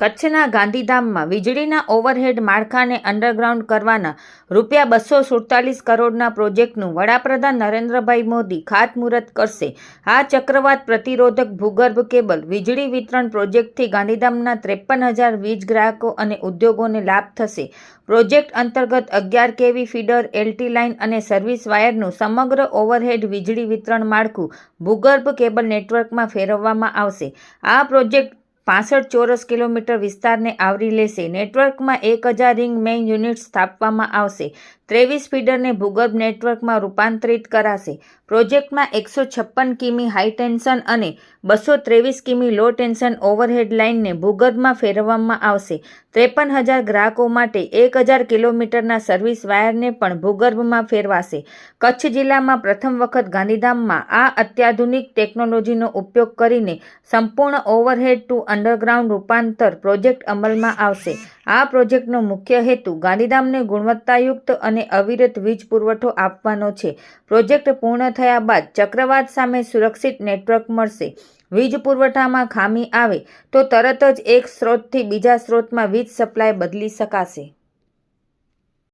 કચ્છના ગાંધીધામમાં વીજળીના ઓવરહેડ માળખાને અંડરગ્રાઉન્ડ કરવાના રૂપિયા બસો સુડતાલીસ કરોડના પ્રોજેક્ટનું વડાપ્રધાન નરેન્દ્રભાઈ મોદી ખાતમુહૂર્ત કરશે. આ ચક્રવાત પ્રતિરોધક ભૂગર્ભ કેબલ, વીજળી વિતરણ પ્રોજેક્ટથી ગાંધીધામના ત્રેપન હજાર વીજ ગ્રાહકો અને ઉદ્યોગોને લાભ થશે. પ્રોજેક્ટ અંતર્ગત અગિયાર કેવી ફીડર, એલટી લાઇન અને સર્વિસ વાયરનું સમગ્ર ઓવરહેડ વીજળી વિતરણ માળખું ભૂગર્ભ કેબલ નેટવર્કમાં ફેરવવામાં આવશે. આ પ્રોજેક્ટ પાસઠ ચોરસ કિલોમીટર વિસ્તારને આવરી લેશે. નેટવર્કમાં એક હજાર રિંગ મેઇન યુનિટ સ્થાપવામાં આવશે. ત્રેવીસ ફીડરને ભૂગર્ભ નેટવર્કમાં રૂપાંતરિત કરાશે. પ્રોજેક્ટમાં એકસો છપ્પન કિમી હાઈ ટેન્શન અને બસો ત્રેવીસ કિમી લો ટેન્શન ઓવરહેડ લાઇનને ભૂગર્ભમાં ફેરવવામાં આવશે. ત્રેપન હજાર ગ્રાહકો માટે એક હજાર કિલોમીટરના સર્વિસ વાયરને પણ ભૂગર્ભમાં ફેરવાશે. કચ્છ જિલ્લામાં પ્રથમ વખત ગાંધીધામમાં આ અત્યાધુનિક ટેકનોલોજીનો ઉપયોગ કરીને સંપૂર્ણ ઓવરહેડ ટુ અંડરગ્રાઉન્ડ રૂપાંતર પ્રોજેક્ટ અમલમાં આવશે. આ પ્રોજેક્ટનો મુખ્ય હેતુ ગાંધીધામને ગુણવત્તાયુક્ત અને અવિરત વીજ પુરવઠો આપવાનો છે. પ્રોજેક્ટ પૂર્ણ થયા બાદ ચક્રવાત સામે સુરક્ષિત નેટવર્ક મળશે. વીજ પુરવઠામાં ખામી આવે તો તરત જ એક સ્ત્રોતથી બીજા સ્ત્રોતમાં વીજ સપ્લાય બદલી શકાશે.